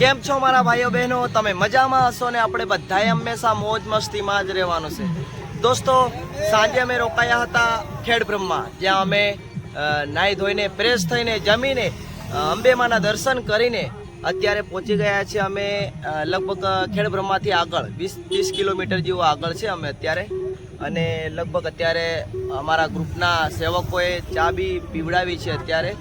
કેમ છો મારા ભાઈઓ બહેનો? તમે મજામાં હશો ને આપણે બધાએ હંમેશા મોજ મસ્તીમાં જ રહેવાનું છે. દોસ્તો, સાંજે અમે રોકાયા હતા ખેડ બ્રહ્મા, જ્યાં અમે નાહી ધોઈને, ફ્રેશ થઈને, જમીને અંબેમાના દર્શન કરીને અત્યારે પહોંચી ગયા છીએ અમે લગભગ ખેડ બ્રહ્માથી આગળ, વીસ, ત્રીસ કિલોમીટર જેવું આગળ છે અમે અત્યારે. અને લગભગ અત્યારે અમારા ગ્રુપના સેવકોએ ચા બી પીવડાવી છે અત્યારે.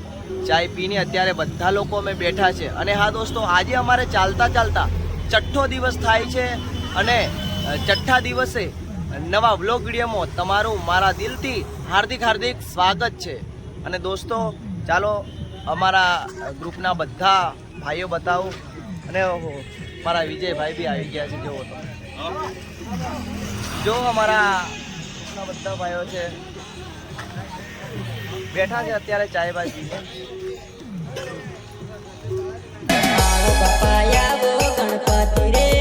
ચાય પીને અત્યારે બધા લોકો અમે બેઠા છે. અને હા દોસ્તો, આજે અમારે ચાલતા ચાલતા છઠ્ઠો દિવસ થાય છે અને છઠ્ઠા દિવસે નવા વ્લોગ વિડીયોમાં તમારું મારા દિલથી હાર્દિક હાર્દિક સ્વાગત છે. અને દોસ્તો, ચાલો અમારા ગ્રુપના બધા ભાઈઓ બતાવું. અને મારા વિજયભાઈ બી આવી ગયા છે જોવો તો. જો અમારા બધા ભાઈઓ છે બેઠા છે અત્યારે ચાય બાજી. ગણપતિ રે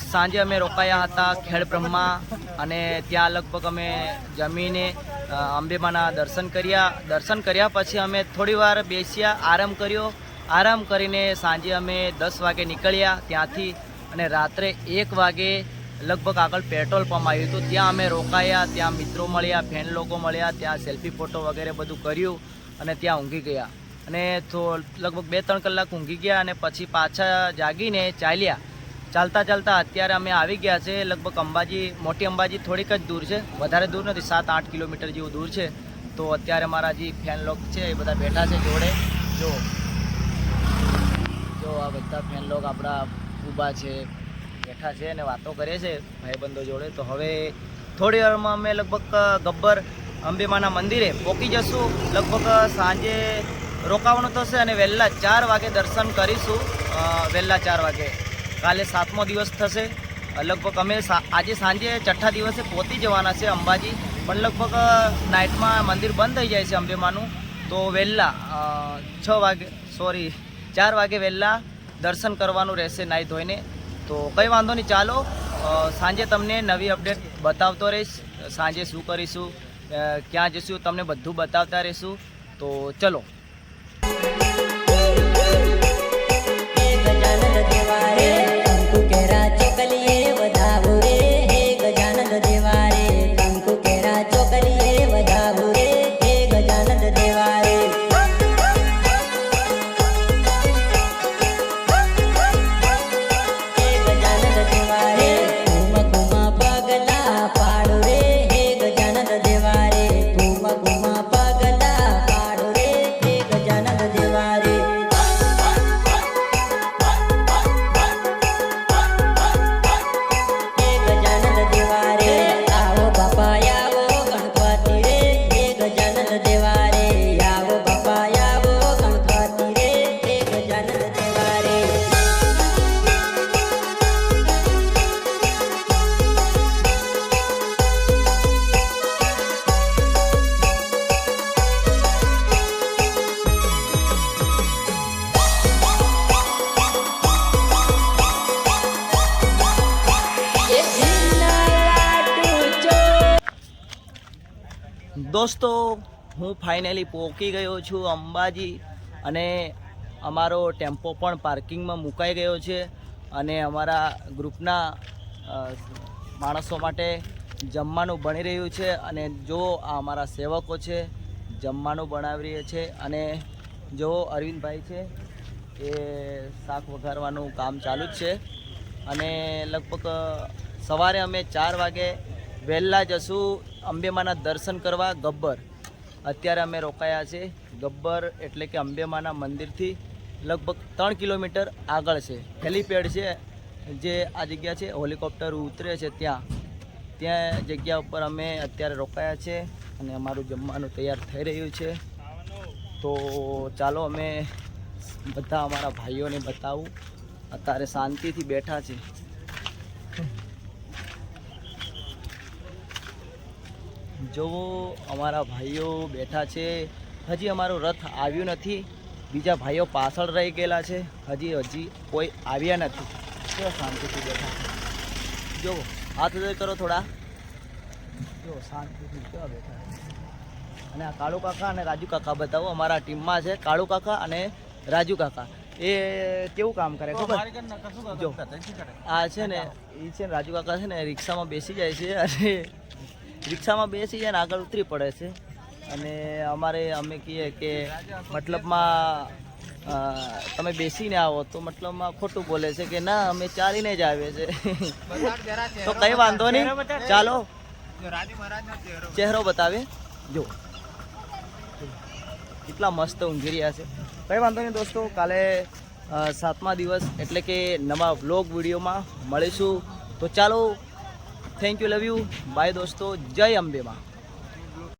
સાંજે અમે રોકાયા હતા ખેડ અને ત્યાં લગભગ અમે જમીને અંબેમાના દર્શન કર્યા. દર્શન કર્યા પછી અમે થોડી વાર બેસ્યા, આરામ કર્યો. આરામ કરીને સાંજે અમે દસ વાગે નીકળ્યા ત્યાંથી અને રાત્રે એક વાગે લગભગ આગળ પેટ્રોલ પંપ આવ્યું હતું. ત્યાં અમે રોકાયા, ત્યાં મિત્રો મળ્યા ફ્રેન્ડ લોકો મળ્યા, ત્યાં સેલ્ફી ફોટો વગેરે બધું કર્યું અને ત્યાં ઊંઘી ગયા. અને લગભગ બે ત્રણ કલાક ઊંઘી ગયા અને પછી પાછા જાગીને ચાલ્યા. ચાલતા ચાલતા અત્યારે અમે આવી ગયા છે. લગભગ અંબાજી, મોટી અંબાજી થોડીક જ દૂર છે. વધારે દૂર નથી, સાત આઠ કિલોમીટર જેવું દૂર છે. તો અત્યારે મારા જે ફેન લોક છે, એ બધા બેઠા છે જોડે. જો. જો આ બધા ફેન લોક આપણા ઊભા છે, બેઠા છે અને વાતો કરે છે ભાઈબંધો જોડે. તો હવે થોડી વારમાં અમે લગભગ ગબ્બર અંબેમાના મંદિરે પહોંચી જશું. લગભગ સાંજે રોકાવાનું થશે અને વહેલા ચાર વાગે દર્શન કરીશું. વહેલા ચાર વાગે. કાલે સાતમો દિવસ થશે. લગભગ અમે આજે સાંજે છઠ્ઠા દિવસે પહોંચી જવાના છે અંબાજી. પણ લગભગ નાઇટમાં મંદિર બંધ થઈ જાય છે અંબેમાનું. તો વહેલા છ વાગે, સોરી, ચાર વાગે વહેલા દર્શન કરવાનું રહેશે નાહી ધોઈને. તો કંઈ વાંધો નહીં, ચાલો સાંજે તમને નવી અપડેટ બતાવતો રહીશ. સાંજે શું કરીશું ક્યાં જઈશું તમને બધું બતાવતા રહીશું. તો ચલો. દોસ્તો, હું ફાઇનલી પહોંચી ગયો છું અંબાજી અને અમારો ટેમ્પો પણ પાર્કિંગમાં મુકાઈ ગયો છે અને અમારા ગ્રુપના માણસો માટે જમવાનું બની રહ્યું છે અને જો આ અમારા સેવકો છે, જમવાનું બનાવી રહ્યા છે અને જો અરવિંદભાઈ છે, એ શાક વઘારવાનું કામ ચાલુ જ છે અને લગભગ સવારે અમે ચાર વાગે વહેલા જશું અંબેમાના દર્શન કરવા ગબ્બર. અત્યારે અમે રોકાયા છે. ગબ્બર એટલે કે અંબેમાના મંદિરથી લગભગ ત્રણ કિલોમીટર આગળ છે. હેલીપેડ છે, જે આ જગ્યા છે, હોલિકોપ્ટર ઉતરે છે ત્યાં. ત્યાં જગ્યા ઉપર અમે અત્યારે રોકાયા છે અને અમારું જમવાનું તૈયાર થઈ રહ્યું છે. તો ચાલો અમે બધા અમારા ભાઈઓને બતાવું. અત્યારે શાંતિથી બેઠા છે. જોવો અમારા ભાઈઓ બેઠા છે. હજી અમારો રથ આવ્યો નથી. બીજા ભાઈઓ પાછળ રહી ગયેલા છે. હજી હજી કોઈ આવ્યા નથી. કેવો શાંતિથી બેઠા છે. જુઓ હાથ કરો થોડા. જો શાંતિથી કેવા બેઠા અને આ કાળુ કાકા અને રાજુ કાકા બતાવો અમારા ટીમમાં છે કાળુ કાકા અને રાજુ કાકા. એ કેવું કામ કરે ખબર? જો આ છે ને એ છે ને રાજુ કાકા છે ને રિક્ષામાં બેસી જાય છે અને રિક્ષામાં બેસી જાય ને આગળ ઉતરી પડે છે. અને અમારે અમે કહીએ કે મતલબમાં તમે બેસીને આવો તો મતલબમાં ખોટું બોલે છે કે ના, અમે ચાલીને જ આવે છે તો કઈ વાંધો નહીં. ચાલો. ચહેરો બતાવે. જો કેટલા મસ્ત ઊંઘી રહ્યા છે. કંઈ વાંધો નહીં દોસ્તો, કાલે સાતમા દિવસ એટલે કે નવા વ્લોગ વિડીયોમાં મળીશું. તો ચાલો thank you love you bye દોસ્તો જય અંબેમાં